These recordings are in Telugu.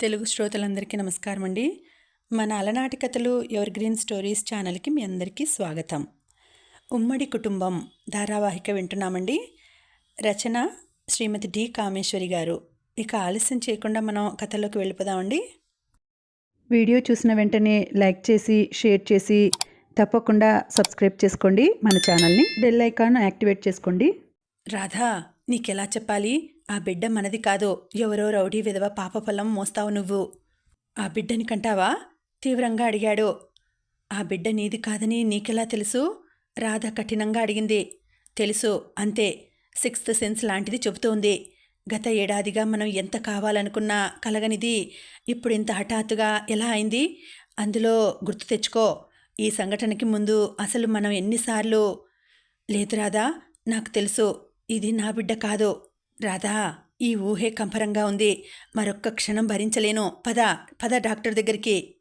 తెలుగు శ్రోతలందరికీ నమస్కారం అండి మన అలనాటి కథలు ఎవర్ గ్రీన్ స్టోరీస్ ఛానల్కి మీ అందరికీ స్వాగతం. ఉమ్మడి కుటుంబం ధారావాహిక వింటున్నామండి. రచన శ్రీమతి డి కామేశ్వరి గారు. ఇక ఆలస్యం చేయకుండా మనం కథలోకి వెళ్ళిపోదామండి. వీడియో చూసిన వెంటనే లైక్ చేసి షేర్ చేసి తప్పకుండా సబ్స్క్రైబ్ చేసుకోండి. మన ఛానల్ని బెల్ ఐకాన్ యాక్టివేట్ చేసుకోండి. రాధా నీకెలా చెప్పాలి? ఆ బిడ్డ మనది కాదు. ఎవరో రౌడీ విధవ పాప పొలం మోస్తావు నువ్వు. ఆ బిడ్డని కంటావా? తీవ్రంగా అడిగాడు. ఆ బిడ్డ నీది కాదని నీకెలా తెలుసు? రాధ కఠినంగా అడిగింది. తెలుసు అంతే. సిక్స్త్ సెన్స్ లాంటిది చెబుతోంది. గత ఏడాదిగా మనం ఎంత కావాలనుకున్నా కలగనిది. ఇప్పుడు ఇంత హఠాత్తుగా ఎలా అయింది? అందులో గుర్తు తెచ్చుకో. ఈ సంఘటనకి ముందు అసలు మనం ఎన్నిసార్లు లేదు రాదా నాకు తెలుసు. ఇది నా బిడ్డ కాదు. రాధా ఈ ఊహే కంపరంగా ఉంది. మరొక్క క్షణం భరించలేను. పద పద డాక్టర్ దగ్గరికి.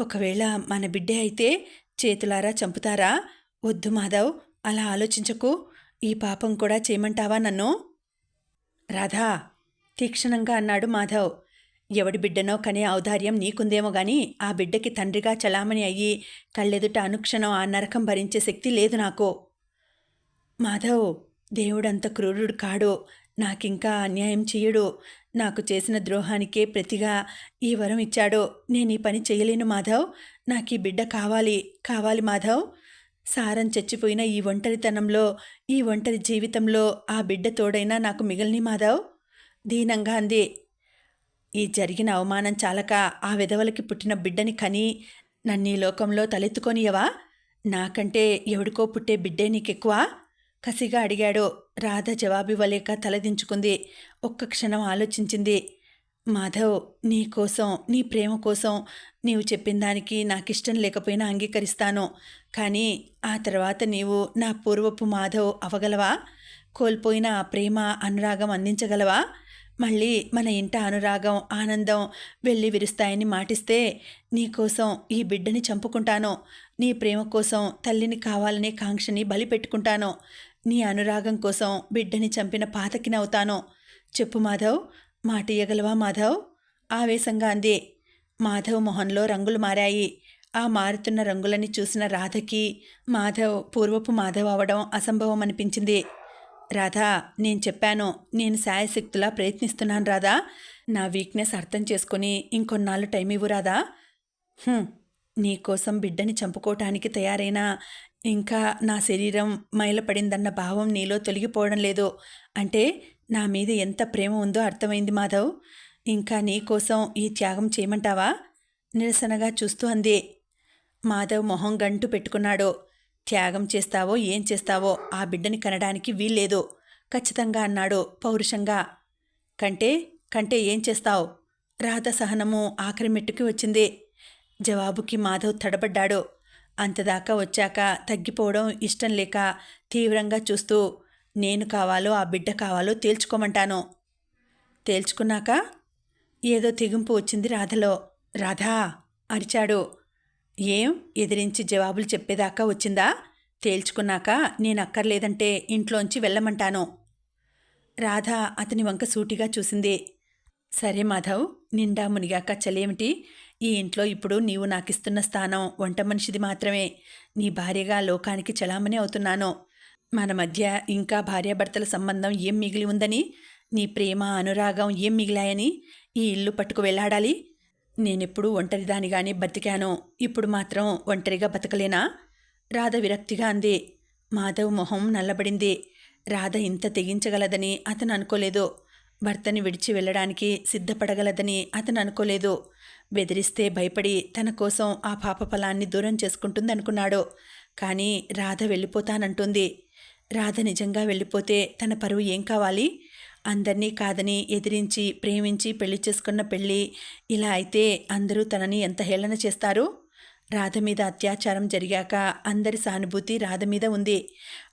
ఒకవేళ మన బిడ్డే అయితే చేతులారా చంపుతారా? వద్దు మాధవ్ అలా ఆలోచించకు. ఈ పాపం కూడా చేయమంటావా నన్ను? రాధా తీక్షణంగా అన్నాడు మాధవ్. ఎవడి బిడ్డనో కనే ఔదార్యం నీకుందేమో గాని ఆ బిడ్డకి తండ్రిగా చలామణి అయ్యి కళ్ళెదుట అనుక్షణం ఆ నరకం భరించే శక్తి లేదు నాకు. మాధవ్ దేవుడంత క్రూరుడు కాడు. నాకింకా అన్యాయం చెయ్యడు. నాకు చేసిన ద్రోహానికే ప్రతిగా ఈ వరం ఇచ్చాడు. నేను ఈ పని చేయలేను మాధవ్. నాకు ఈ బిడ్డ కావాలి. కావాలి మాధవ్. సారం చచ్చిపోయిన ఈ ఒంటరితనంలో ఈ ఒంటరి జీవితంలో ఆ బిడ్డ తోడైనా నాకు మిగిలిని మాధవ్? దీనంగా అంది. ఈ జరిగిన అవమానం చాలక ఆ విధవలకి పుట్టిన బిడ్డని కని నన్ను ఈ లోకంలో తలెత్తుకొనియవా? నాకంటే ఎవడికో పుట్టే బిడ్డే నీకెక్కువ? కసిగా అడిగాడు. రాధ జవాబివ్వలేక తలదించుకుంది. ఒక్క క్షణం ఆలోచించింది. మాధవ్ నీ కోసం నీ ప్రేమ కోసం నీవు చెప్పిన దానికి నాకిష్టం లేకపోయినా అంగీకరిస్తాను. కానీ ఆ తర్వాత నీవు నా పూర్వపు మాధవ్ అవగలవా? కోల్పోయిన ఆ ప్రేమ అనురాగం అందించగలవా? మళ్ళీ మన ఇంట అనురాగం ఆనందం వెళ్ళి విరుస్తాయని మాటిస్తే నీకోసం ఈ బిడ్డని చంపుకుంటాను. నీ ప్రేమ కోసం తల్లిని కావాలనే కాంక్షని బలి పెట్టుకుంటాను నీ అనురాగం కోసం బిడ్డని చంపిన పాతకినవుతానో చెప్పు మాధవ్ మాట ఇయ్యగలవా మాధవ్? ఆవేశంగా అంది. మాధవ్ మొహంలో రంగులు మారాయి. ఆ మారుతున్న రంగులని చూసిన రాధకి మాధవ్ పూర్వపు మాధవ్ అవడం అసంభవం అనిపించింది. రాధా నేను చెప్పాను నేను శాయశక్తులా ప్రయత్నిస్తున్నాను రాధా. నా వీక్నెస్ అర్థం చేసుకుని ఇంకొన్నాళ్ళు టైం ఇవ్వు రాధా. నీకోసం బిడ్డని చంపుకోవటానికి తయారైనా ఇంకా నా శరీరం మైలపడిందన్న భావం నీలో తొలగిపోవడం లేదు. అంటే నా మీద ఎంత ప్రేమ ఉందో అర్థమైంది మాధవ్. ఇంకా నీకోసం ఈ త్యాగం చేయమంటావా? నిరసనగా చూస్తూ అంది. మాధవ్ మొహం గంటు పెట్టుకున్నాడు. త్యాగం చేస్తావో ఏం చేస్తావో ఆ బిడ్డని కనడానికి వీల్లేదు. ఖచ్చితంగా అన్నాడు పౌరుషంగా. కంటే కంటే ఏం చేస్తావు? రాధ సహనము ఆఖరి మెట్టుకి వచ్చింది. జవాబుకి మాధవ్ తడబడ్డాడు. అంతదాకా వచ్చాక తగ్గిపోవడం ఇష్టం లేక తీవ్రంగా చూస్తూ నేను కావాలో ఆ బిడ్డ కావాలో తేల్చుకోమంటాను. తేల్చుకున్నాక ఏదో తెగింపు వచ్చింది రాధలో. రాధా! అరిచాడు. ఏం? ఎదిరించి జవాబులు చెప్పేదాకా వచ్చిందా? తేల్చుకున్నాక నేను అక్కర్లేదంటే ఇంట్లోంచి వెళ్ళమంటాను. రాధ అతని వంక సూటిగా చూసింది. సరే మాధవ్ నిండా మునిగాక చలేమిటి? ఈ ఇంట్లో ఇప్పుడు నీవు నాకిస్తున్న స్థానం వంట మనిషిది మాత్రమే. నీ భార్యగా లోకానికి చలామణి అవుతున్నాను. మన మధ్య ఇంకా భార్యాభర్తల సంబంధం ఏం మిగిలి ఉందని నీ ప్రేమ అనురాగం ఏం మిగిలాయని ఈ ఇల్లు పట్టుకు వెళ్ళాడాలి నేనెప్పుడు ఒంటరిదానిగానే బతికాను. ఇప్పుడు మాత్రం ఒంటరిగా బతకలేనా? రాధ విరక్తిగా అంది. మాధవ్ మొహం నల్లబడింది. రాధ ఇంత తెగించగలదని అతను అనుకోలేదు. భర్తని విడిచి వెళ్ళడానికి సిద్ధపడగలదని అతను అనుకోలేదు. బెదిరిస్తే భయపడి తన కోసం ఆ పాప ఫలాన్ని దూరం చేసుకుంటుందనుకున్నాడు కానీ రాధ వెళ్ళిపోతానంటుంది. రాధ నిజంగా వెళ్ళిపోతే తన పరువు ఏం కావాలి? అందరినీ కాదని ఎదిరించి ప్రేమించి పెళ్ళి చేసుకున్న పెళ్ళి ఇలా అయితే అందరూ తనని ఎంత హేళన చేస్తారు? రాధ మీద అత్యాచారం జరిగాక అందరి సానుభూతి రాధ మీద ఉంది.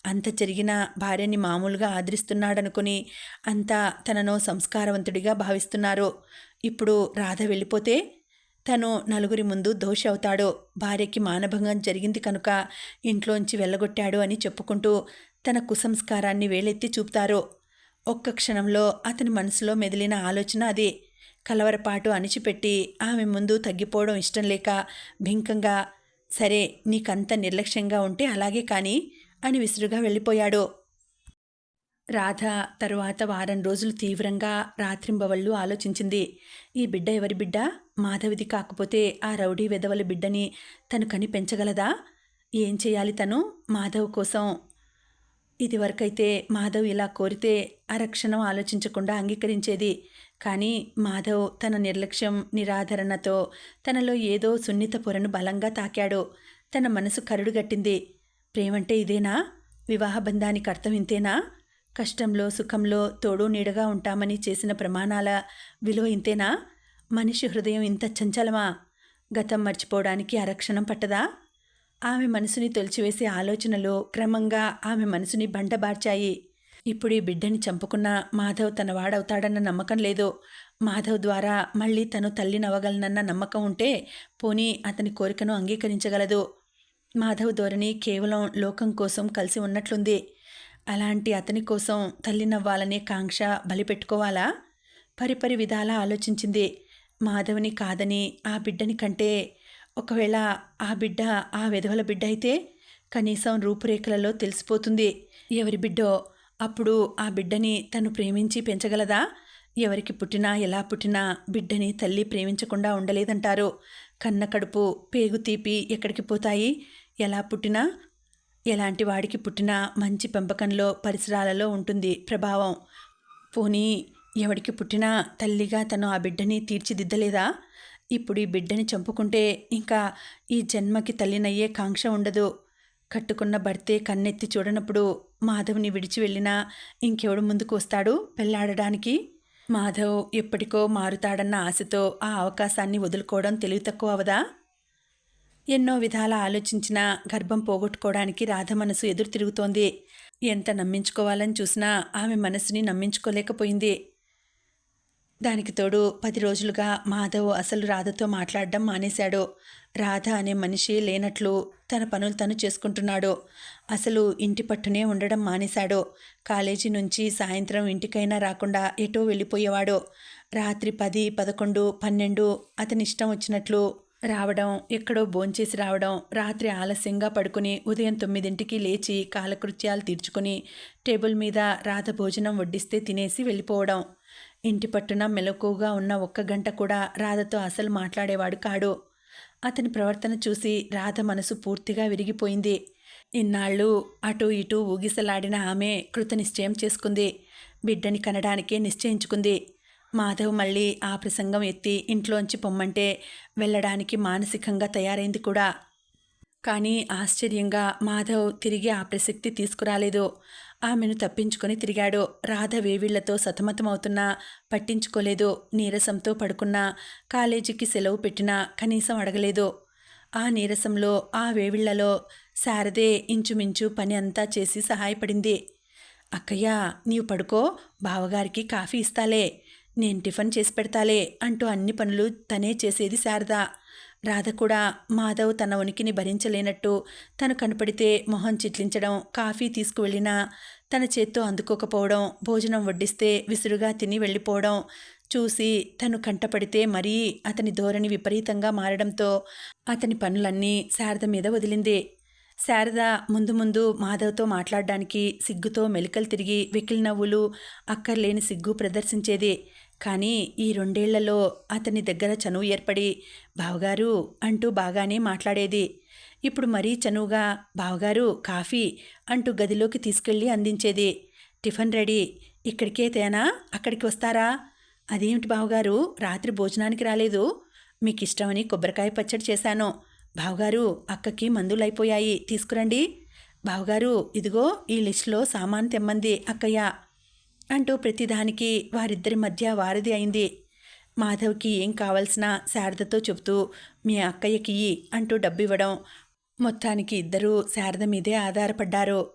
అంత జరిగిన భార్యని మామూలుగా ఆదరిస్తున్నాడనుకుని అంతా తనను సంస్కారవంతుడిగా భావిస్తున్నారు. ఇప్పుడు రాధ వెళ్ళిపోతే తను నలుగురి ముందు దోషి అవుతాడు భార్యకి మానభంగం జరిగింది కనుక ఇంట్లోంచి వెళ్ళగొట్టాడు అని చెప్పుకుంటూ తన కుసంస్కారాన్ని వేలెత్తి చూపుతారు. ఒక్క క్షణంలో అతని మనసులో మెదిలిన ఆలోచన అది. కలవరపాటు అణిచిపెట్టి ఆమె ముందు తగ్గిపోవడం ఇష్టం లేక భింకంగా సరే నీకంత నిర్లక్ష్యంగా ఉంటే అలాగే కానీ అని విసురుగా వెళ్ళిపోయాడు. రాధ తరువాత వారం రోజులు తీవ్రంగా రాత్రింబవళ్ళు ఆలోచించింది. ఈ బిడ్డ ఎవరి బిడ్డ? మాధవిది కాకపోతే ఆ రౌడీ వెధవల బిడ్డని తను కని పెంచగలదా ఏం చేయాలి తను? మాధవ్ కోసం. ఇదివరకైతే మాధవ్ ఇలా కోరితే అరక్షణం ఆలోచించకుండా అంగీకరించేది. కానీ మాధవ్ తన నిర్లక్ష్యం నిరాధరణతో తనలో ఏదో సున్నిత పొరను బలంగా తాకాడు. తన మనసు కరుడుగట్టింది. ప్రేమంటే ఇదేనా? వివాహ బంధానికి అర్థం ఇంతేనా? కష్టంలో సుఖంలో తోడు నీడగా ఉంటామని చేసిన ప్రమాణాల విలువ ఇంతేనా? మనిషి హృదయం ఇంత చంచలమా? గతం మర్చిపోవడానికి అరక్షణం పట్టదా? ఆమె మనసుని తొలిచివేసే ఆలోచనలు క్రమంగా ఆమె మనసుని బండబార్చాయి. ఇప్పుడు ఈ బిడ్డని చంపుకున్న మాధవ్ తన వాడవుతాడన్న నమ్మకం లేదు మాధవ్ ద్వారా మళ్ళీ తను తల్లినవ్వగలనన్న నమ్మకం ఉంటే పోనీ అతని కోరికను అంగీకరించగలదు. మాధవ్ ధోరణి కేవలం లోకం కోసం కలిసి ఉన్నట్లుంది. అలాంటి అతని కోసం తల్లినవ్వాలనే కాంక్ష బలిపెట్టుకోవాలా? పరిపరి విధాలా ఆలోచించింది మాధవుని కాదని ఆ బిడ్డని కంటే. ఒకవేళ ఆ బిడ్డ ఆ విధవల బిడ్డ అయితే కనీసం రూపురేఖలలో తెలిసిపోతుంది. ఎవరి బిడ్డో? అప్పుడు ఆ బిడ్డని తను ప్రేమించి పెంచగలదా? ఎవరికి పుట్టినా ఎలా పుట్టినా బిడ్డని తల్లి ప్రేమించకుండా ఉండలేదంటారు. కన్న కడుపు పేగు తీపి ఎక్కడికి పోతాయి? ఎలా పుట్టినా ఎలాంటి వాడికి పుట్టినా మంచి పెంపకంలో పరిసరాలలో ఉంటుంది ప్రభావం. పోనీ ఎవడికి పుట్టినా తల్లిగా తను ఆ బిడ్డని తీర్చిదిద్దలేదా? ఇప్పుడు ఈ బిడ్డని చంపుకుంటే ఇంకా ఈ జన్మకి తల్లినయ్యే కాంక్ష ఉండదు. కట్టుకున్న భర్తే కన్నెత్తి చూడనప్పుడు మాధవ్ని విడిచి వెళ్ళినా ఇంకెవడు ముందుకు వస్తాడు పెళ్ళాడడానికి? మాధవ్ ఎప్పటికో మారుతాడన్న ఆశతో ఆ అవకాశాన్ని వదులుకోవడం తెలివి తక్కువ అవదా? ఎన్నో విధాల ఆలోచించినా గర్భం పోగొట్టుకోవడానికి రాధ మనసు ఎదురు తిరుగుతోంది. ఎంత నమ్మించుకోవాలని చూసినా ఆమె మనసుని నమ్మించుకోలేకపోయింది. దానికి తోడు పది రోజులుగా మాధవ్ అసలు రాధతో మాట్లాడడం మానేశాడు. రాధ అనే మనిషి లేనట్లు తన పనులు తను చేసుకుంటున్నాడు. అసలు ఇంటి పట్టునే ఉండడం మానేశాడు. కాలేజీ నుంచి సాయంత్రం ఇంటికైనా రాకుండా ఎటో వెళ్ళిపోయేవాడు. రాత్రి పది పదకొండు పన్నెండు అతని ఇష్టం వచ్చినట్లు రావడం ఎక్కడో భోంచేసి రావడం రాత్రి ఆలస్యంగా పడుకుని ఉదయం తొమ్మిదింటికి లేచి కాలకృత్యాలు తీర్చుకుని టేబుల్ మీద రాధ భోజనం వడ్డిస్తే తినేసి వెళ్ళిపోవడం. ఇంటి పట్టున మెలకుగా ఉన్న ఒక్క గంట కూడా రాధతో అసలు మాట్లాడేవాడు కాడు. అతని ప్రవర్తన చూసి రాధ మనసు పూర్తిగా విరిగిపోయింది. ఇన్నాళ్ళు అటు ఇటు ఊగిసలాడిన ఆమె కృతనిశ్చయం చేసుకుంది. బిడ్డని కనడానికే నిశ్చయించుకుంది. మాధవ్ మళ్ళీ ఆ ప్రసంగం ఎత్తి ఇంట్లోంచి పొమ్మంటే వెళ్ళడానికి మానసికంగా తయారైంది కూడా. కానీ ఆశ్చర్యంగా మాధవ్ తిరిగి ఆ ప్రసక్తి తీసుకురాలేదు. ఆమెను తప్పించుకొని తిరిగాడు. రాధ వేవిళ్ళతో సతమతమవుతున్నా పట్టించుకోలేదు. నీరసంతో పడుకున్నా కాలేజీకి సెలవు పెట్టినా కనీసం అడగలేదు. ఆ నీరసంలో ఆ వేవిళ్ళలో శారదే ఇంచుమించు పని అంతా చేసి సహాయపడింది. అక్కయ్య నీవు పడుకో. బావగారికి కాఫీ ఇస్తాలే. నేను టిఫిన్ చేసి పెడతాలే అంటూ అన్ని పనులు తనే చేసేది శారద. రాధ కూడా మాధవ్ తన ఉనికిని భరించలేనట్టు తను కనపడితే మొహం చిట్లించడం కాఫీ తీసుకువెళ్ళినా తన చేత్తో అందుకోకపోవడం భోజనం వడ్డిస్తే విసురుగా తిని వెళ్ళిపోవడం చూసి తను కంటపడితే మరీ అతని ధోరణి విపరీతంగా మారడంతో అతని పనులన్నీ శారద మీద వదిలింది. శారద ముందు ముందు మాధవ్తో మాట్లాడడానికి సిగ్గుతో మెలికలు తిరిగి వెకిలి నవ్వులు అక్కర్లేని సిగ్గు ప్రదర్శించేది. కానీ ఈ రెండేళ్ళలో అతని దగ్గర చనువు ఏర్పడి బావగారు అంటూ బాగానే మాట్లాడేది. ఇప్పుడు మరీ చనువుగా బావగారు కాఫీ అంటూ గదిలోకి తీసుకెళ్ళి అందించేది. Tiffin ready. ఇక్కడికే తేనా? అక్కడికి వస్తారా? అదేమిటి బావగారు? రాత్రి భోజనానికి రాలేదు. మీకు ఇష్టమని కొబ్బరికాయ పచ్చడి చేశాను. బావగారు అక్కకి మందులు అయిపోయాయి తీసుకురండి. బావగారు ఇదిగో ఈ లిస్టులో సామాన్ తెమ్మంది అక్కయ్య. అంటూ ప్రతిదానికి వారిద్దరి మధ్య వారధి అయింది. మాధవ్కి ఏం కావాల్సిన శారదతో చెబుతూ మీ అక్కయ్యకి అంటూ డబ్బివ్వడం. మొత్తానికి ఇద్దరూ శారద మీదే ఆధారపడ్డారు.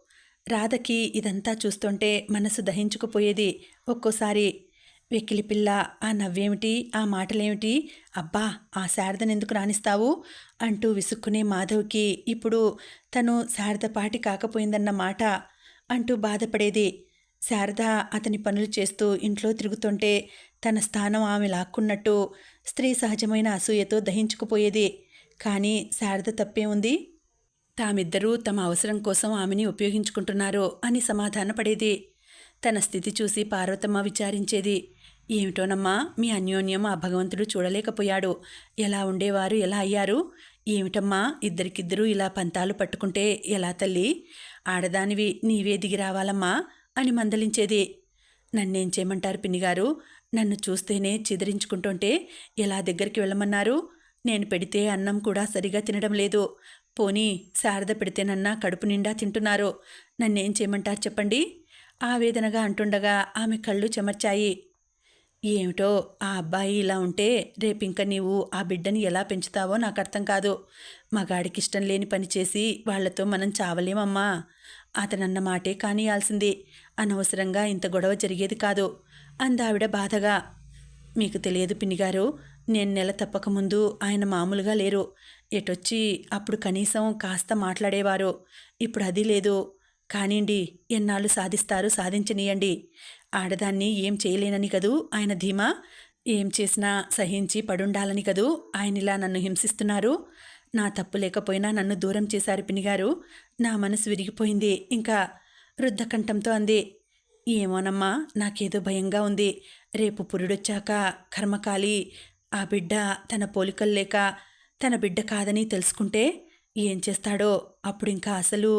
రాధకి ఇదంతా చూస్తుంటే మనసు దహించుకుపోయేది ఒక్కోసారి. వెకిలి పిల్ల ఆ నవ్వేమిటి? ఆ మాటలేమిటి? అబ్బా ఆ శారదనెందుకు రాణిస్తావు? అంటూ విసుక్కునే మాధవ్కి ఇప్పుడు తను శారదపాటి కాకపోయిందన్న మాట అంటూ బాధపడేది. శారద అతని పనులు చేస్తూ ఇంట్లో తిరుగుతుంటే తన స్థానం ఆమె లాక్కున్నట్టు స్త్రీ సహజమైన అసూయతో దహించుకుపోయేది. కానీ శారద తప్పే ఉంది. తామిద్దరూ తమ అవసరం కోసం ఆమెని ఉపయోగించుకుంటున్నారు అని సమాధానపడేది. తన స్థితి చూసి పార్వతమ్మ విచారించేది. ఏమిటోనమ్మా మీ అన్యోన్యం ఆ భగవంతుడు చూడలేకపోయాడు. ఎలా ఉండేవారు ఎలా అయ్యారు? ఏమిటమ్మా ఇద్దరికిద్దరూ ఇలా పంతాలు పట్టుకుంటే ఎలా తల్లి? ఆడదానివి నీవే దిగి రావాలమ్మా. అని మందలించేది. నన్నేం చేయమంటారు పిన్నిగారు? నన్ను చూస్తేనే చిదిరించుకుంటుంటే ఎలా దగ్గరికి వెళ్ళమన్నారు? నేను పెడితే అన్నం కూడా సరిగా తినడం లేదు. పోనీ శారద పెడితేనన్నా కడుపు నిండా తింటున్నారు? నన్నేం చేయమంటారు చెప్పండి? ఆవేదనగా అంటుండగా ఆమె కళ్ళు చెమర్చాయి. ఏమిటో ఆ అబ్బాయి ఇలా ఉంటే రేపింక నీవు ఆ బిడ్డని ఎలా పెంచుతావో నాకు అర్థం కాదు. మగాడికి ఇష్టం లేని పని చేసి వాళ్ళతో మనం చావలేమమ్మా? అతనన్న మాటే కానియాల్సింది. అనవసరంగా ఇంత గొడవ జరిగేది కాదు అందావిడ బాధగా. మీకు తెలియదు పిన్నిగారు నేను నెల తప్పకముందు ఆయన మామూలుగా లేరు. ఎటొచ్చి అప్పుడు కనీసం కాస్త మాట్లాడేవారు. ఇప్పుడు అది లేదు. కానివ్వండి ఎన్నాళ్ళు సాధిస్తారు సాధించనీయండి. ఆడదాన్ని ఏం చేయలేనని కదూ ఆయన ధీమా? ఏం చేసినా సహించి పడుండాలని కదూ ఆయన ఇలా నన్ను హింసిస్తున్నారు? నా తప్పు లేకపోయినా నన్ను దూరం చేశారు పినిగారు నా మనసు విరిగిపోయింది. ఇంకా వృద్ధకంఠంతో అంది. ఏమోనమ్మా నాకేదో భయంగా ఉంది. రేపు పురుడొచ్చాక కర్మకాలి. ఆ బిడ్డ తన పోలికలు లేక తన బిడ్డ కాదని తెలుసుకుంటే ఏం చేస్తాడో అప్పుడు ఇంకా అసలు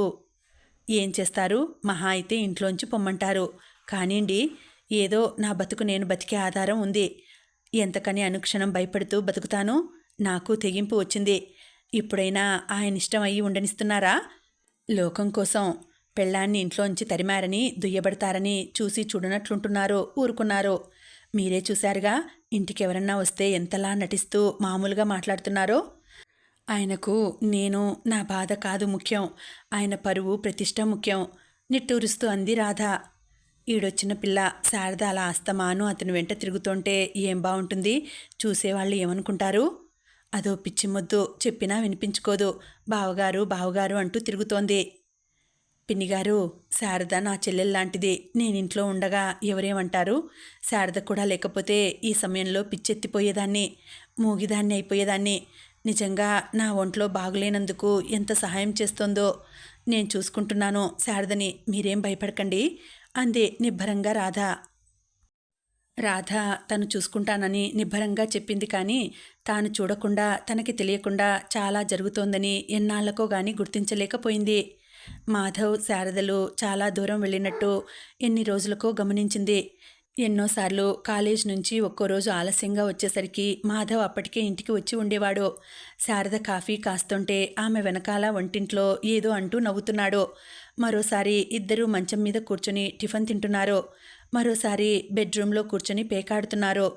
ఏం చేస్తారు? మహా అయితే ఇంట్లోంచి పొమ్మంటారు. కానివ్వండి ఏదో నా బతుకు నేను బతికే ఆధారం ఉంది. ఎంతకని అనుక్షణం భయపడుతూ బతుకుతాను? నాకు తెగింపు వచ్చింది. ఇప్పుడైనా ఆయన ఇష్టం అయ్యి ఉండనిస్తున్నారా? లోకం కోసం పెళ్ళాన్ని ఇంట్లోంచి తరిమారని దుయ్యబడతారని చూసి చూడనట్లుంటున్నారో ఊరుకున్నారు. మీరే చూశారుగా? ఇంటికి ఎవరన్నా వస్తే ఎంతలా నటిస్తూ మామూలుగా మాట్లాడుతున్నారో? ఆయనకు నేను నా బాధ కాదు ముఖ్యం. ఆయన పరువు ప్రతిష్ట ముఖ్యం. నిట్టూరుస్తూ అంది రాధ. ఈడొచ్చిన పిల్ల శారద అలా అస్తమాను అతని వెంట తిరుగుతుంటే ఏం బాగుంటుంది చూసేవాళ్ళు ఏమనుకుంటారు? అదో పిచ్చి మొద్దు చెప్పినా వినిపించుకోదు. బావగారు బావగారు అంటూ తిరుగుతోంది. పిన్నిగారు శారద నా చెల్లెల్లాంటిదే నేను ఇంట్లో ఉండగా ఎవరేమంటారు? శారద కూడా లేకపోతే ఈ సమయంలో పిచ్చెత్తిపోయేదాన్ని మూగిదాన్ని అయిపోయేదాన్ని. నిజంగా నా ఒంట్లో బాగులేనందుకు ఎంత సహాయం చేస్తోందో నేను చూసుకుంటున్నాను శారదని మీరేం భయపడకండి. అందే నిబ్బరంగా రాధ. రాధ తను చూసుకుంటానని నిబ్బరంగా చెప్పింది కానీ తాను చూడకుండా తనకి తెలియకుండా చాలా జరుగుతోందని ఎన్నాళ్ళకో గాని గుర్తించలేకపోయింది. మాధవ్ శారదలు చాలా దూరం వెళ్ళినట్టు ఎన్ని రోజులకో గమనించింది. ఎన్నోసార్లు కాలేజ్ నుంచి ఒక్కో రోజు ఆలస్యంగా వచ్చేసరికి మాధవ్ అప్పటికే ఇంటికి వచ్చి ఉండేవాడు. శారద కాఫీ కాస్తుంటే ఆమె వెనకాల వంటింట్లో ఏదో అంటూ నవ్వుతున్నాడు. మరోసారి ఇద్దరూ మంచం మీద కూర్చొని టిఫిన్ తింటున్నారు. మరోసారి బెడ్రూమ్లో కూర్చొని పేకాడుతున్నారు.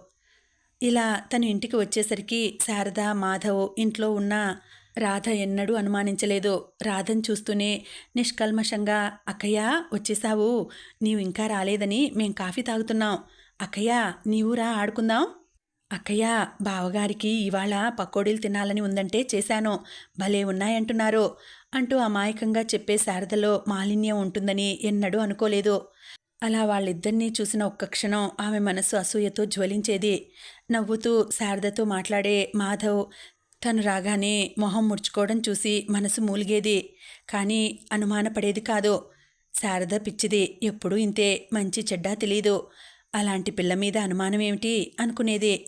ఇలా తను ఇంటికి వచ్చేసరికి శారద మాధవ్ ఇంట్లో ఉన్న రాధ ఎన్నడూ అనుమానించలేదు. రాధను చూస్తూనే నిష్కల్మషంగా అక్కయ్య వచ్చేసావు నీవు ఇంకా రాలేదని మేం కాఫీ తాగుతున్నాం. అక్కయ్య నీవు రా ఆడుకుందాం. అక్కయ్య బావగారికి ఇవాళ పకోడీలు తినాలని ఉందంటే చేశాను. భలే ఉన్నాయంటున్నారు. అంటూ అమాయకంగా చెప్పే శారదలో మాలిన్యం ఉంటుందని ఎన్నడూ అనుకోలేదు. అలా వాళ్ళిద్దరినీ చూసిన ఒక్క క్షణం ఆమె మనసు అసూయతో జ్వలించేది. నవ్వుతూ శారదతో మాట్లాడే మాధవ్ తను రాగానే మొహం ముడుచుకోవడం చూసి మనసు మూలిగేది. కానీ అనుమానపడేది కాదు. శారద పిచ్చిది ఎప్పుడూ ఇంతే మంచి చెడ్డా తెలీదు. అలాంటి పిల్ల మీద అనుమానం ఏమిటి అనుకునేది.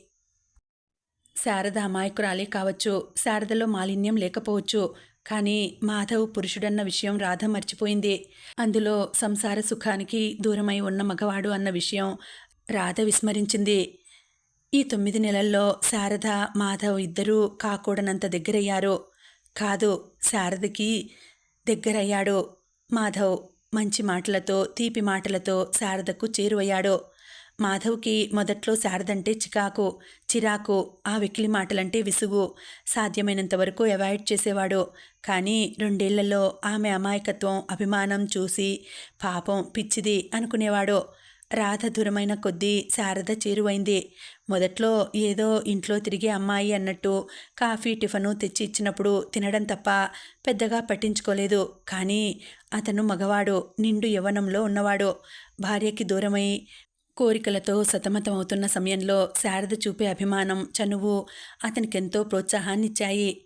శారద అమాయకురాలే కావచ్చు శారదలో మాలిన్యం లేకపోవచ్చు. కానీ మాధవ్ పురుషుడన్న విషయం రాధ మర్చిపోయింది. అందులో సంసార సుఖానికి దూరమై ఉన్న మగవాడు అన్న విషయం రాధ విస్మరించింది. ఈ తొమ్మిది నెలల్లో శారద మాధవ్ ఇద్దరూ కాకూడనంత దగ్గరయ్యారు. కాదు శారదకి దగ్గరయ్యాడు. మాధవ్ మంచి మాటలతో తీపి మాటలతో శారదకు చేరువయ్యాడు. మాధవ్కి మొదట్లో శారదంటే చికాకు చిరాకు ఆ వెకిలి మాటలంటే విసుగు. సాధ్యమైనంత వరకు అవాయిడ్ చేసేవాడు. కానీ రెండేళ్ళలో ఆమె అమాయకత్వం అభిమానం చూసి పాపం పిచ్చిది అనుకునేవాడు. రాధ దూరమైన కొద్దీ శారద చేరువైంది. మొదట్లో ఏదో ఇంట్లో తిరిగే అమ్మాయి అన్నట్టు కాఫీ టిఫను తెచ్చి ఇచ్చినప్పుడు తినడం తప్ప పెద్దగా పట్టించుకోలేదు. కానీ అతను మగవాడు నిండు యవ్వనంలో ఉన్నవాడు. భార్యకి దూరమై కోరికలతో సతమతమవుతున్న సమయంలో శారద చూపే అభిమానం చనువు అతనికెంతో ప్రోత్సాహాన్నిచ్చాయి.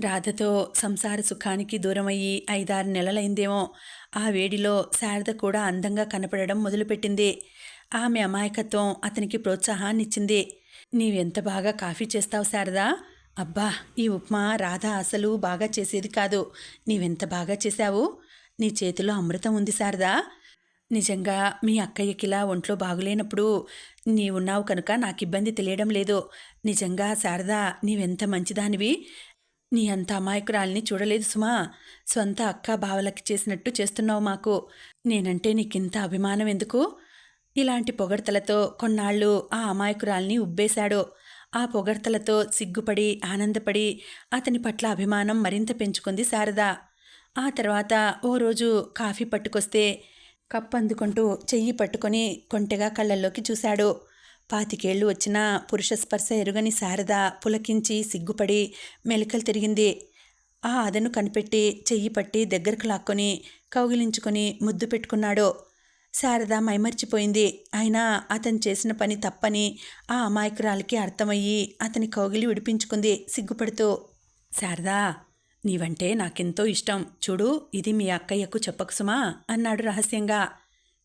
రాధతో సంసార సుఖానికి దూరమయ్యి ఐదారు నెలలైందేమో. ఆ వేడిలో శారద కూడా అందంగా కనపడడం మొదలుపెట్టింది. ఆమె అమాయకత్వం అతనికి ప్రోత్సాహాన్నిచ్చింది. నీవెంత బాగా కాఫీ చేస్తావు శారదా? అబ్బా ఈ ఉప్మా రాధ అసలు బాగా చేసేది కాదు. నీవెంత బాగా చేశావు? నీ చేతిలో అమృతం ఉంది శారదా. నిజంగా మీ అక్కయ్యకిలా ఒంట్లో బాగులేనప్పుడు నీవున్నావు కనుక నాకు ఇబ్బంది తెలియడం లేదు. నిజంగా శారదా నీవెంత మంచిదానివి? నీ అంత అమాయకురాల్ని చూడలేదు సుమా. స్వంత అక్క బావలకి చేసినట్టు చేస్తున్నావు మాకు. నేనంటే నీకింత అభిమానం ఎందుకు? ఇలాంటి పొగడ్తలతో కొన్నాళ్ళు ఆ అమాయకురాల్ని ఉబ్బేశాడు. ఆ పొగడ్తలతో సిగ్గుపడి ఆనందపడి అతని పట్ల అభిమానం మరింత పెంచుకుంది శారద. ఆ తర్వాత ఓ రోజు కాఫీ పట్టుకొస్తే కప్పు అందుకుంటూ చెయ్యి పట్టుకొని కొంటెగా కళ్ళల్లోకి చూశాడు. పాతికేళ్ళు వచ్చినా పురుష స్పర్శ ఎరుగని శారద పులకించి సిగ్గుపడి మెలికలు తిరిగింది. ఆ అదను కనిపెట్టి చెయ్యి పట్టి దగ్గరకు లాక్కొని కౌగిలించుకొని ముద్దు పెట్టుకున్నాడు. శారద మైమర్చిపోయింది. అయినా అతను చేసిన పని తప్పని ఆ అమాయకురాలికి అర్థమయ్యి అతని కౌగిలి విడిపించుకుంది సిగ్గుపడుతూ. శారదా నీవంటే నాకెంతో ఇష్టం. చూడు ఇది మీ అక్కయ్యకు చెప్పకు సుమా అన్నాడు రహస్యంగా.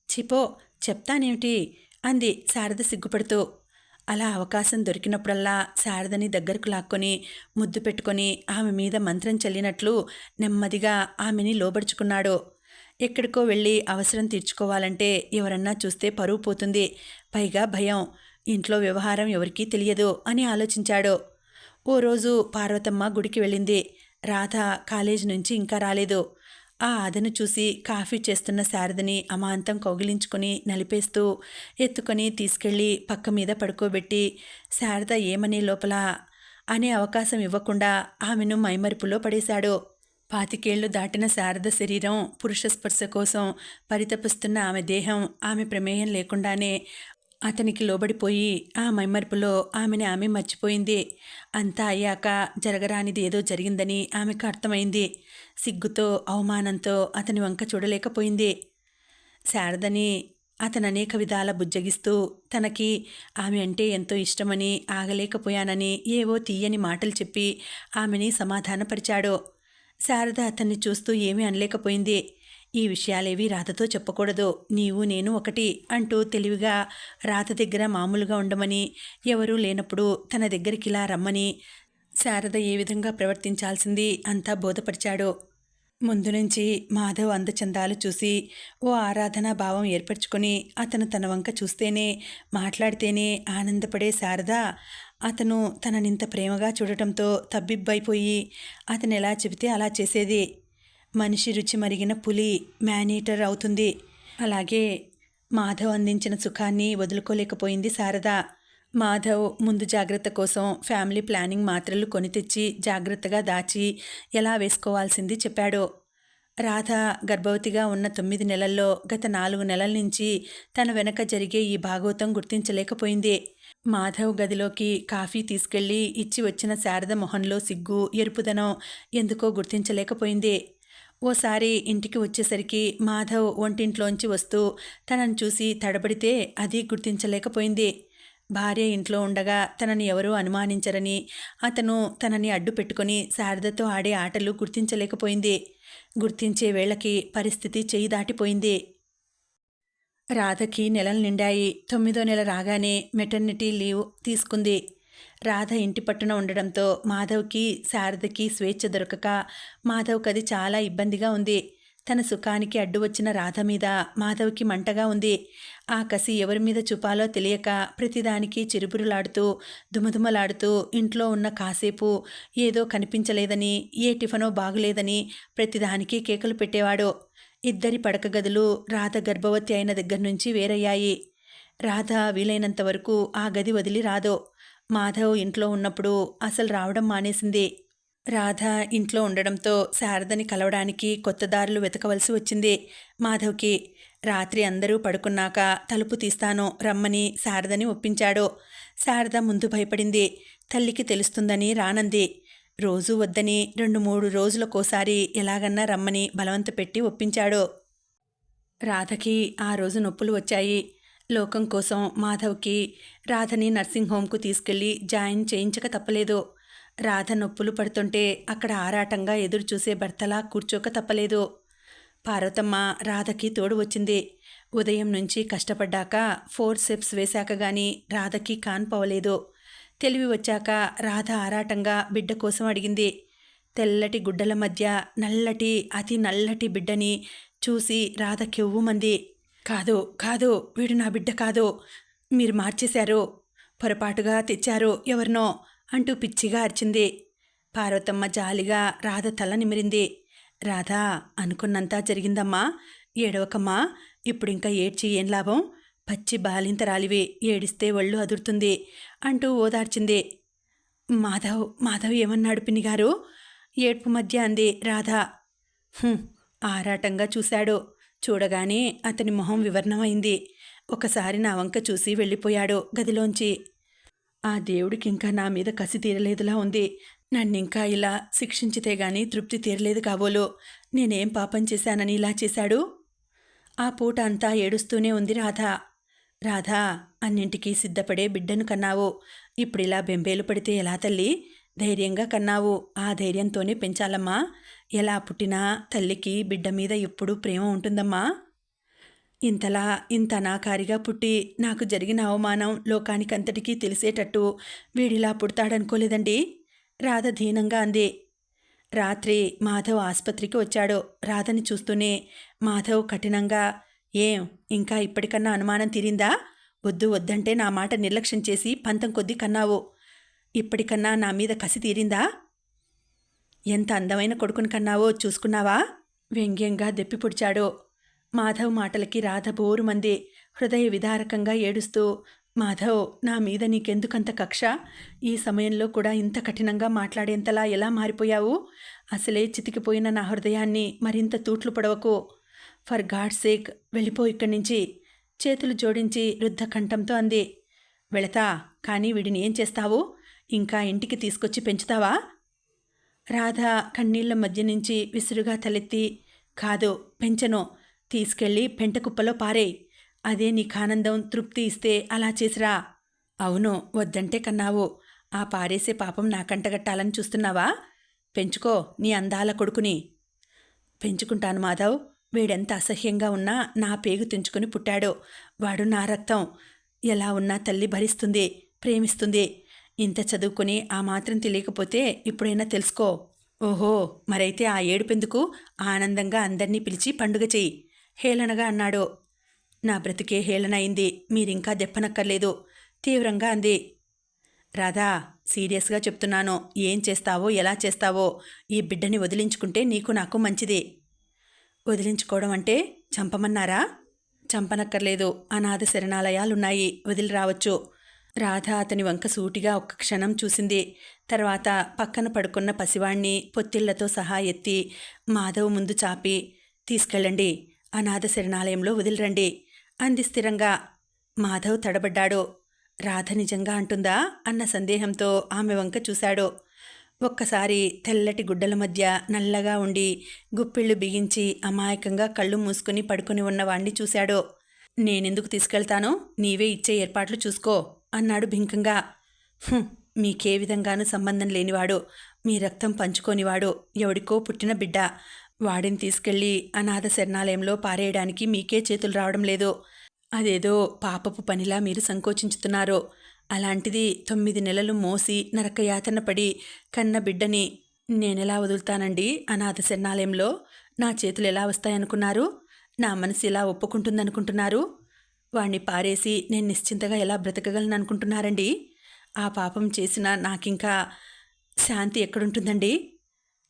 చిపో చెప్తానేమిటి? అంది శారద సిగ్గుపడుతూ. అలా అవకాశం దొరికినప్పుడల్లా శారదని దగ్గరకు లాక్కొని ముద్దు పెట్టుకొని ఆమె మీద మంత్రం చల్లినట్లు నెమ్మదిగా ఆమెని లోబడుచుకున్నాడు. ఎక్కడికో వెళ్ళి అవసరం తీర్చుకోవాలంటే ఎవరన్నా చూస్తే పరువు పోతుంది పైగా భయం. ఇంట్లో వ్యవహారం ఎవరికీ తెలియదు అని ఆలోచించాడు. ఓ రోజు పార్వతమ్మ గుడికి వెళ్ళింది. రాధ కాలేజీ నుంచి ఇంకా రాలేదు. ఆ అదను చూసి కాఫీ చేస్తున్న శారదని అమాంతం కౌగిలించుకొని నలిపేస్తూ ఎత్తుకొని తీసుకెళ్ళి పక్క మీద పడుకోబెట్టి శారద ఏమనే లోపల అనే అవకాశం ఇవ్వకుండా ఆమెను మైమరుపులో పడేశాడు. పాతికేళ్ళు దాటిన శారద శరీరం పురుష స్పర్శ కోసం పరితపిస్తున్న ఆమె దేహం ఆమె ప్రమేయం లేకుండానే అతనికి లోబడిపోయి ఆ మైమర్పులో ఆమెని ఆమె మర్చిపోయింది. అంతా అయ్యాక జరగరానిది ఏదో జరిగిందని ఆమెకు అర్థమైంది. సిగ్గుతో అవమానంతో అతని వంక చూడలేకపోయింది. శారదని అతను అనేక విధాల బుజ్జగిస్తూ తనకి ఆమె అంటే ఎంతో ఇష్టమని ఆగలేకపోయానని ఏవో తీయని మాటలు చెప్పి ఆమెని సమాధానపరిచాడు. శారద అతన్ని చూస్తూ ఏమీ అనలేకపోయింది. ఈ విషయాలేవి రాధతో చెప్పకూడదు. నీవు నేను ఒకటి అంటూ తెలివిగా రాధ దగ్గర మామూలుగా ఉండమని ఎవరూ లేనప్పుడు తన దగ్గరికి ఇలా రమ్మని శారద ఏ విధంగా ప్రవర్తించాల్సింది అంతా బోధపరిచాడు. ముందు నుంచి మాధవ్ అందచందాలు చూసి ఓ ఆరాధనా భావం ఏర్పరచుకొని అతను తన వంక చూస్తేనే మాట్లాడితేనే ఆనందపడే శారద అతను తననింత ప్రేమగా చూడటంతో తబ్బిబ్బైపోయి అతను ఎలా చెబితే అలా చేసేది. మనిషి రుచి మరిగిన పులి మేనేటర్ అవుతుంది. అలాగే మాధవ్ అందించిన సుఖాన్ని వదులుకోలేకపోయింది శారద. మాధవ్ ముందు జాగ్రత్త కోసం ఫ్యామిలీ ప్లానింగ్ మాత్రలు కొని తెచ్చి జాగ్రత్తగా దాచి ఎలా వేసుకోవాల్సింది చెప్పాడు. రాధ గర్భవతిగా ఉన్న తొమ్మిది నెలల్లో గత నాలుగు నెలల నుంచి తన వెనక జరిగే ఈ భాగవతం గుర్తించలేకపోయింది. మాధవ్ గదిలోకి కాఫీ తీసుకెళ్ళి ఇచ్చి వచ్చిన శారద మొహంలో సిగ్గు ఎరుపుదనం ఎందుకో గుర్తించలేకపోయింది. ఓసారి ఇంటికి వచ్చేసరికి మాధవ్ ఒంటింట్లోంచి వస్తూ తనను చూసి తడబడితే అది గుర్తించలేకపోయింది. భార్య ఇంట్లో ఉండగా తనని ఎవరూ అనుమానించరని అతను తనని అడ్డు పెట్టుకొని శారదతో ఆడే ఆటలు గుర్తించలేకపోయింది. గుర్తించే వేళకి పరిస్థితి చేయి దాటిపోయింది. రాధకి నెలలు నిండాయి. తొమ్మిదో నెల రాగానే మెటర్నిటీ లీవ్ తీసుకుంది. రాధ ఇంటి పట్టున ఉండడంతో మాధవ్కి శారదకి స్వేచ్ఛ దొరకక మాధవ్కి అది చాలా ఇబ్బందిగా ఉంది. తన సుఖానికి అడ్డు వచ్చిన రాధ మీద మాధవ్కి మంటగా ఉంది. ఆ కసి ఎవరి మీద చూపాలో తెలియక ప్రతిదానికి చిరుబురులాడుతూ దుమదుమలాడుతూ ఇంట్లో ఉన్న కాసేపు ఏదో కనిపించలేదని ఏ టిఫనో బాగులేదని ప్రతిదానికి కేకలు పెట్టేవాడు. ఇద్దరి పడక గదులు రాధ గర్భవతి అయిన దగ్గర నుంచి వేరయ్యాయి. రాధ వీలైనంత వరకు ఆ గది వదిలి రాదో. మాధవ్ ఇంట్లో ఉన్నప్పుడు అసలు రావడం మానేసింది. రాధ ఇంట్లో ఉండడంతో శారదని కలవడానికి కొత్త దారులు వెతకవలసి వచ్చింది. మాధవ్కి రాత్రి అందరూ పడుకున్నాక తలుపు తీస్తాను రమ్మని శారదని ఒప్పించాడు. శారద ముందు భయపడింది. తల్లికి తెలుస్తుందని రానంది. రోజూ వద్దని రెండు మూడు రోజులకోసారి ఎలాగన్నా రమ్మని బలవంత పెట్టి ఒప్పించాడు. రాధకి ఆ రోజు నొప్పులు వచ్చాయి. లోకం కోసం మాధవ్కి రాధని నర్సింగ్ హోమ్కు తీసుకెళ్ళి జాయిన్ చేయించక తప్పలేదు. రాధ నొప్పులు పడుతుంటే అక్కడ ఆరాటంగా ఎదురు చూసే భర్తలా కూర్చోక తప్పలేదు. పార్వతమ్మ రాధకి తోడు వచ్చింది. ఉదయం నుంచి కష్టపడ్డాక ఫోర్ సెప్స్ వేశాక గాని రాధకి కాన్పవలేదు తెలివి వచ్చాక రాధ ఆరాటంగా బిడ్డ కోసం అడిగింది. తెల్లటి గుడ్డల మధ్య నల్లటి అతి నల్లటి బిడ్డని చూసి రాధ కెవ్వుమంది. కాదు కాదు వీడు నా బిడ్డ కాదు. మీరు మార్చేశారు. పొరపాటుగా తెచ్చారు ఎవరినో. అంటూ పిచ్చిగా అరిచింది. పార్వతమ్మ జాలిగా రాధ తల నిమిరింది. రాధా అనుకున్నంతా జరిగిందమ్మా. ఏడవకమ్మా. ఇప్పుడు ఇంకా ఏడ్చి ఏం లాభం? పచ్చి బాలింతరాలివి. ఏడిస్తే ఒళ్ళు అదురుతుంది అంటూ ఓదార్చింది. మాధవ్ మాధవ్ ఏమన్నాడు పిన్నిగారు? ఏడ్పు మధ్య అంది రాధ. ఆరాటంగా చూశాడు. చూడగానే అతని మొహం వివర్ణమైంది. ఒకసారి నా వంక చూసి వెళ్ళిపోయాడు గదిలోంచి. ఆ దేవుడికి ఇంకా నా మీద కసి తీరలేదులా ఉంది. నన్నింకా ఇలా శిక్షించితే గాని తృప్తి తీరలేదు కాబోలు. నేనేం పాపం చేశానని ఇలా చేశాడు? ఆ పూట అంతా ఏడుస్తూనే ఉంది రాధా. రాధా అన్నింటికీ సిద్ధపడే బిడ్డను కన్నావు. ఇప్పుడిలా బెంబేలు పడితే ఎలా తల్లి? ధైర్యంగా కన్నావు. ఆ ధైర్యంతోనే పెంచాలమ్మా. ఎలా పుట్టినా తల్లికి బిడ్డ మీద ఎప్పుడూ ప్రేమ ఉంటుందమ్మా. ఇంతలా ఇంత అనాకారిగా పుట్టి నాకు జరిగిన అవమానం లోకానికంతటికీ తెలిసేటట్టు వీడిలా పుడతాడనుకోలేదండి? రాధ దీనంగా అంది. రాత్రి మాధవ్ ఆసుపత్రికి వచ్చాడు. రాధని చూస్తూనే మాధవ్ కఠినంగా ఏం ఇంకా ఇప్పటికన్నా అనుమానం తీరిందా? వద్దు వద్దంటే నా మాట నిర్లక్ష్యం చేసి పంతం కొద్దీ కన్నావు. ఇప్పటికన్నా నా మీద కసి తీరిందా? ఎంత అందమైన కొడుకుని కన్నావో చూసుకున్నావా? వ్యంగ్యంగా దెప్పి పొడిచాడు. మాధవ్ మాటలకి రాధ బోరుమంది హృదయ విదారకంగా ఏడుస్తూ మాధవ్ నా మీద నీకెందుకంత కక్ష? ఈ సమయంలో కూడా ఇంత కఠినంగా మాట్లాడేంతలా ఎలా మారిపోయావు? అసలే చితికిపోయిన నా హృదయాన్ని మరింత తూట్లు పడవకు. ఫర్ గాడ్ సేక్ వెళ్ళిపో ఇక్కడి నుంచి. చేతులు జోడించి రుద్ధ కంఠంతో అంది. వెళతా కానీ వీడిని ఏం చేస్తావు? ఇంకా ఇంటికి తీసుకొచ్చి పెంచుతావా? రాధ కన్నీళ్ళ మధ్య నుంచి విసురుగా తలెత్తి కాదు పెంచను. తీసుకెళ్ళి పెంటకుప్పలో పారేయ్. అదే నీకానందం తృప్తి ఇస్తే అలా చేసిరా. అవును వద్దంటే కన్నావు. ఆ పారేసే పాపం నాకంటగట్టాలని చూస్తున్నావా? పెంచుకో నీ అందాల కొడుకుని. పెంచుకుంటాను మాధవ్. వీడెంత అసహ్యంగా ఉన్నా నా పేగు తెంచుకుని పుట్టాడు. వాడు నా రక్తం. ఎలా ఉన్నా తల్లి భరిస్తుంది ప్రేమిస్తుంది. ఇంత చదువుకుని ఆ మాత్రం తెలియకపోతే ఇప్పుడైనా తెలుసుకో. ఓహో మరైతే ఆ ఏడుపెందుకు ఆనందంగా అందర్నీ పిలిచి పండుగ చెయ్యి. హేళనగా అన్నాడు. నా బ్రతికే హేళన అయింది. మీరింకా దెప్పనక్కర్లేదు. తీవ్రంగా అంది. రాధా సీరియస్గా చెప్తున్నాను. ఏం చేస్తావో ఎలా చేస్తావో ఈ బిడ్డని వదిలించుకుంటే నీకు నాకు మంచిది. వదిలించుకోవడం అంటే చంపమన్నారా? చంపనక్కర్లేదు. అనాథ శరణాలయాలున్నాయి. వదిలి రావచ్చు. రాధ అతని వంక సూటిగా ఒక్క క్షణం చూసింది. తర్వాత పక్కన పడుకున్న పసివాణ్ణి పొత్తిళ్ళతో సహా ఎత్తి మాధవ్ ముందు చాపి తీసుకెళ్ళండి. అనాథ శరణాలయంలో వదిలిరండి. అంది స్థిరంగా. మాధవ్ తడబడ్డాడు. రాధ నిజంగా అంటుందా? అన్న సందేహంతో ఆమె వంక చూశాడు. ఒక్కసారి తెల్లటి గుడ్డల మధ్య నల్లగా ఉండి గుప్పిళ్ళు బిగించి అమాయకంగా కళ్ళు మూసుకుని పడుకుని ఉన్నవాణ్ణి చూశాడు. నేనెందుకు తీసుకెళ్తాను? నీవే ఇచ్చే ఏర్పాట్లు చూసుకో అన్నాడు బింకంగా. మీకే విధంగానూ సంబంధం లేనివాడు. మీ రక్తం పంచుకోనివాడు. ఎవడికో పుట్టిన బిడ్డ. వాడిని తీసుకెళ్ళి అనాథ శరణాలయంలో పారేయడానికి మీకే చేతులు రావడం లేదు. అదేదో పాపపు పనిలా మీరు సంకోచించుతున్నారు. అలాంటిది తొమ్మిది నెలలు మోసి నరకయాతన పడి కన్న బిడ్డని నేనెలా వదులుతానండి అనాథ శరణాలయంలో? నా చేతులు ఎలా వస్తాయనుకున్నారు? నా మనసు ఎలా ఒప్పుకుంటుందనుకుంటున్నారు? వాణ్ణి పారేసి నేను నిశ్చింతగా ఎలా బ్రతకగలను అనుకుంటున్నారండి ఆ పాపం చేసిన నాకింకా శాంతి ఎక్కడుంటుందండి?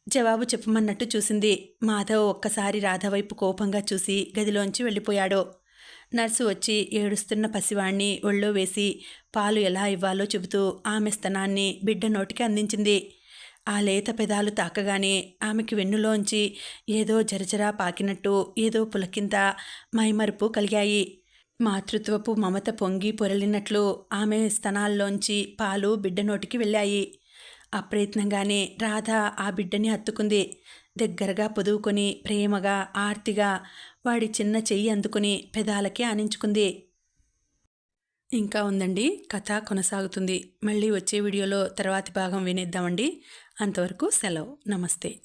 జవాబు చెప్పమన్నట్టు చూసింది. మాధవ్ ఒక్కసారి రాధ వైపు కోపంగా చూసి గదిలోంచి వెళ్ళిపోయాడు. నర్సు వచ్చి ఏడుస్తున్న పసివాణ్ణి ఒళ్ళో వేసి పాలు ఎలా ఇవ్వాలో చెబుతూ ఆమె స్తనాన్ని బిడ్డ నోటికి అందించింది. ఆ లేత పెదాలు తాకగానే ఆమెకి వెన్నులోంచి ఏదో జరజరా పాకినట్టు ఏదో పులకింత మైమరుపు కలిగాయి. మాతృత్వపు మమత పొంగి పొరలినట్లు ఆమె స్తనాల్లోంచి పాలు బిడ్డ నోటికి వెళ్ళాయి. అప్రయత్నంగానే రాధ ఆ బిడ్డని హత్తుకుంది. దగ్గరగా పొదువుకొని ప్రేమగా ఆర్తిగా వాడి చిన్న చెయ్యి అందుకుని పెదాలకి ఆనించుకుంది. ఇంకా ఉందండి. కథ కొనసాగుతుంది. మళ్ళీ వచ్చే వీడియోలో తర్వాతి భాగం వినేద్దామండి. అంతవరకు సెలవు. నమస్తే.